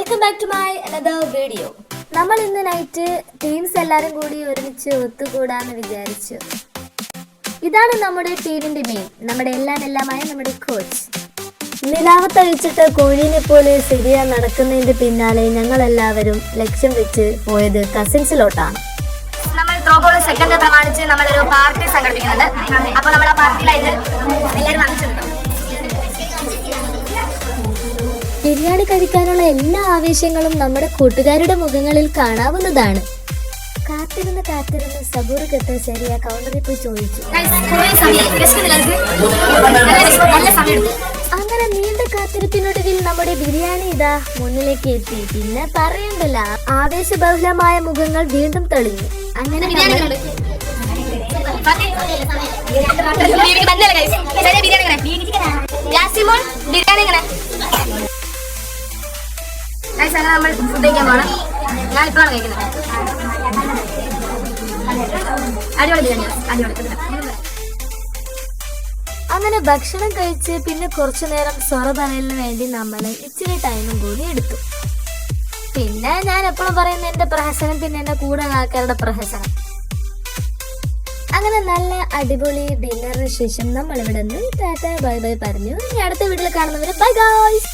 Welcome back to my another video നമ്മൾ ഇന്ന് night teams എല്ലാവരും കൂടി ഒരുമിച്ച് ഒത്തുകൂടാന്ന് വിചാരിച്ചു. ഇതാണ് നമ്മുടെ ടീമിന്റെ മെയിൻ നമ്മുടെ എല്ലാം എല്ലാമായ നമ്മുടെ കോച്ച് നിലാവത്തഴിച്ചിട്ട് കോഴീനെ പോലെ ശരിയാ നടക്കുന്നതിന്റെ പിന്നാലെ ഞങ്ങൾ എല്ലാവരും ലക്ഷ്യം വെച്ച് പോയത് കസിൻസിലോട്ടാണ്. നമ്മൾ ത്രോബോൾ സെക്കൻഡ് പ്രമാണിച്ച് നമ്മളൊരു പാർട്ടി സംഘടിപ്പിക്കുന്നുണ്ട്. അപ്പൊ നമ്മുടെ പാർട്ടിയിലായിട്ട് ബിരിയാണി കഴിക്കാനുള്ള എല്ലാ ആവേശങ്ങളും നമ്മുടെ കൂട്ടുകാരുടെ മുഖങ്ങളിൽ കാണാവുന്നതാണ് കാത്തിരുന്ന് കാത്തിരുന്ന് സബൂർ കെട്ട് ശരിയാ കൗണ്ടറിൽ പോയി ചോദിച്ചു അങ്ങനെ നീണ്ട കാത്തിരിപ്പിനൊടുവിൽ നമ്മുടെ ബിരിയാണി ഇതാ മുന്നിലേക്ക് എത്തി പിന്നെ പറയണ്ടല്ല ആവേശബഹുലമായ മുഖങ്ങൾ വീണ്ടും തെളിഞ്ഞു അങ്ങനെ ബിരിയാണി അങ്ങനെ നമ്മൾ ഫുഡ് കഴിക്കാൻ പോകണം ഞാൻ ഇപ്പോഴാണ് കഴിക്കുന്നത് അടിപൊളി. അടിപൊളി അങ്ങനെ ഭക്ഷണം കഴിച്ച് പിന്നെ കുറച്ചു നേരം സൊറ പറയലിന് വേണ്ടി നമ്മൾ ഇച്ചിരി ടൈമും കൂടി എടുത്തു. പിന്നെ ഞാൻ എപ്പോഴും പറയുന്ന എന്റെ പ്രഹസനം പിന്നെ എന്റെ കൂടെ ആൾക്കാരുടെ പ്രഹസനം. അങ്ങനെ നല്ല അടിപൊളി ഡിന്നറിന് ശേഷം നമ്മൾ ഇവിടെ നിന്ന് ടാറ്റ ബൈ ബൈ പറഞ്ഞു. ഇനി അടുത്ത വീട്ടിൽ കാണുന്നവര് ബൈ ഗായ്സ്